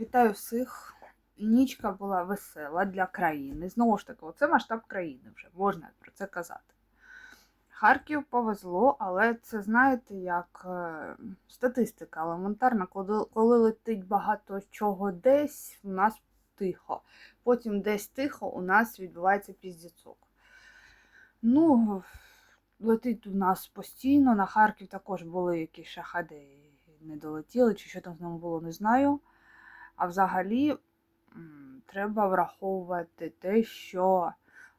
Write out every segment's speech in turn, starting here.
Вітаю всіх. Нічка була весела для країни. Знову ж таки, це масштаб країни вже, можна про це казати. Харків повезло, але це, знаєте, як е, статистика елементарна, коли, летить багато чого десь, у нас тихо. Потім десь тихо, у нас відбувається піздіцок. Ну, летить у нас постійно. На Харків також були якісь шахади, не долетіли, чи що там з ними було, не знаю. А взагалі треба враховувати те, що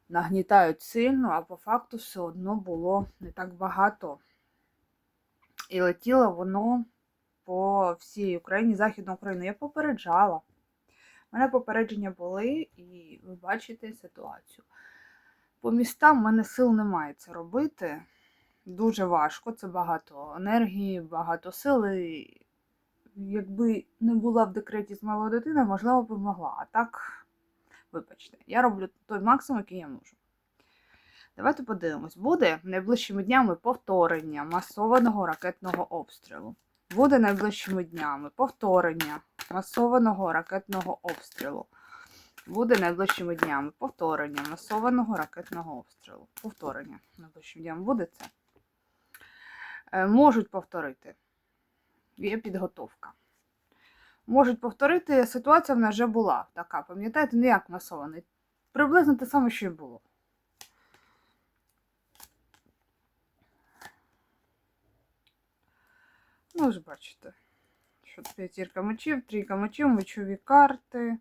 нагнітають сильно, а по факту все одно було не так багато. І летіло воно по всій Україні, Західну Україну. Я попереджала. У мене попередження були, і ви бачите ситуацію. По містам в мене сил немає це робити. Дуже важко, це багато енергії, багато сили. Якби не була в декреті з малою дитиною, можливо, б могла. А так, вибачте, я роблю той максимум, який я можу. Давайте подивимось. Буде найближчими днями повторення масованого ракетного обстрілу. Буде найближчими днями повторення масованого ракетного обстрілу. Буде найближчими днями повторення масованого ракетного обстрілу. Повторення найближчими днями буде це. Е, можуть повторити. Є підготовка. Можуть повторити, ситуація в нас вже була така, пам'ятаєте, не як масований. Приблизно те саме, що і було. Ну, ж бачите, що п'ятірка мечів, трійка мечів, мечові карти.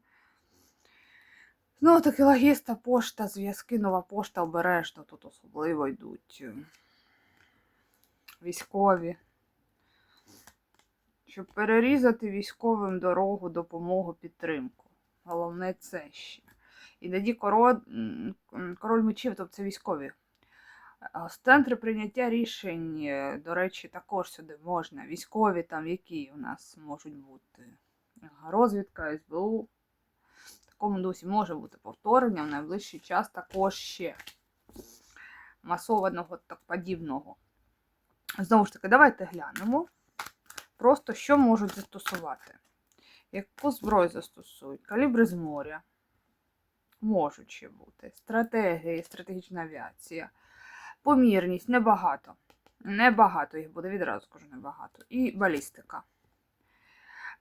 Знову таки логіста, пошта, зв'язки, нова пошта обережно тут особливо йдуть. Військові. Щоб перерізати військовим дорогу, допомогу, підтримку. Головне це ще. І тоді король, король мечів, тобто це військові. З центри прийняття рішень, е, до речі, також сюди можна. Військові там, які у нас можуть бути. Розвідка, СБУ. В такому дусі може бути повторення в найближчий час також ще масованого так подібного. Знову ж таки, давайте глянемо. Просто що можуть застосувати. Яку зброю застосують? Калібри з моря. Можуть ще бути. Стратегії, стратегічна авіація. Помірність небагато. Небагато їх буде, відразу скажу небагато. І балістика.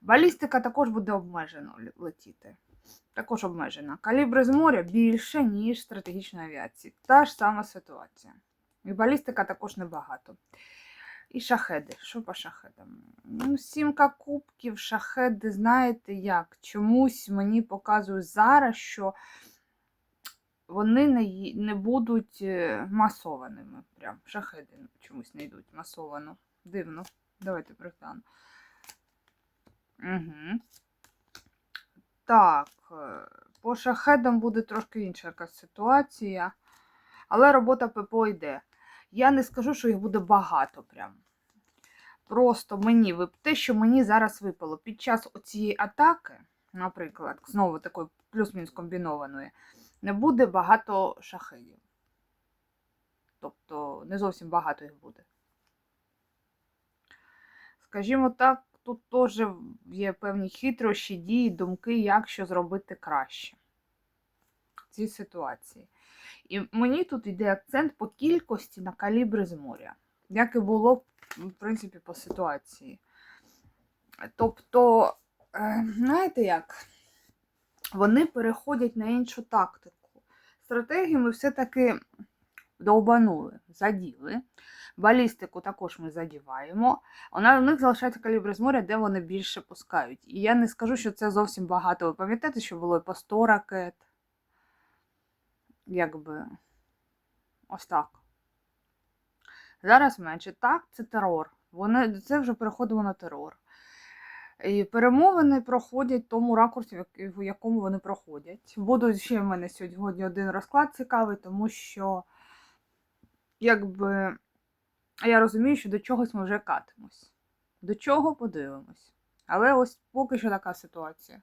Балістика також буде обмежено летіти. Також обмежена. Калібри з моря більше, ніж стратегічної авіації. Та ж сама ситуація. І балістика також небагато. І шахеди. Що по шахедам? Ну, сімка кубків, шахеди, знаєте як? Чомусь мені показують зараз, що вони не, не будуть е, масованими. Прям шахеди чомусь не йдуть масовано. Дивно. Давайте пригляну. Угу. Так, е, по шахедам буде трошки інша якась ситуація. Але робота ППО йде. Я не скажу, що їх буде багато прям. Просто мені те, що мені зараз випало під час цієї атаки, наприклад, знову такої плюс-мінус комбінованої, не буде багато шахедів. Тобто не зовсім багато їх буде. Скажімо так, тут теж є певні хитрощі, дії, думки, як що зробити краще в цій ситуації. І мені тут йде акцент по кількості на калібри з моря, як і було, в принципі, по ситуації. Тобто, е, знаєте як, вони переходять на іншу тактику. Стратегію ми все-таки довбанули, заділи. Балістику також ми задіваємо. Вона, у них залишається калібри з моря, де вони більше пускають. І я не скажу, що це зовсім багато. Ви пам'ятаєте, що було і по 100 ракет? Якби ось так. Зараз менше. Так, це терор. Вони, це вже переходимо на терор. І перемовини проходять в тому ракурсі, в якому вони проходять. Будуть ще в мене сьогодні один розклад цікавий, тому що, якби, я розумію, що до чогось ми вже катимось. До чого подивимось. Але ось поки що така ситуація.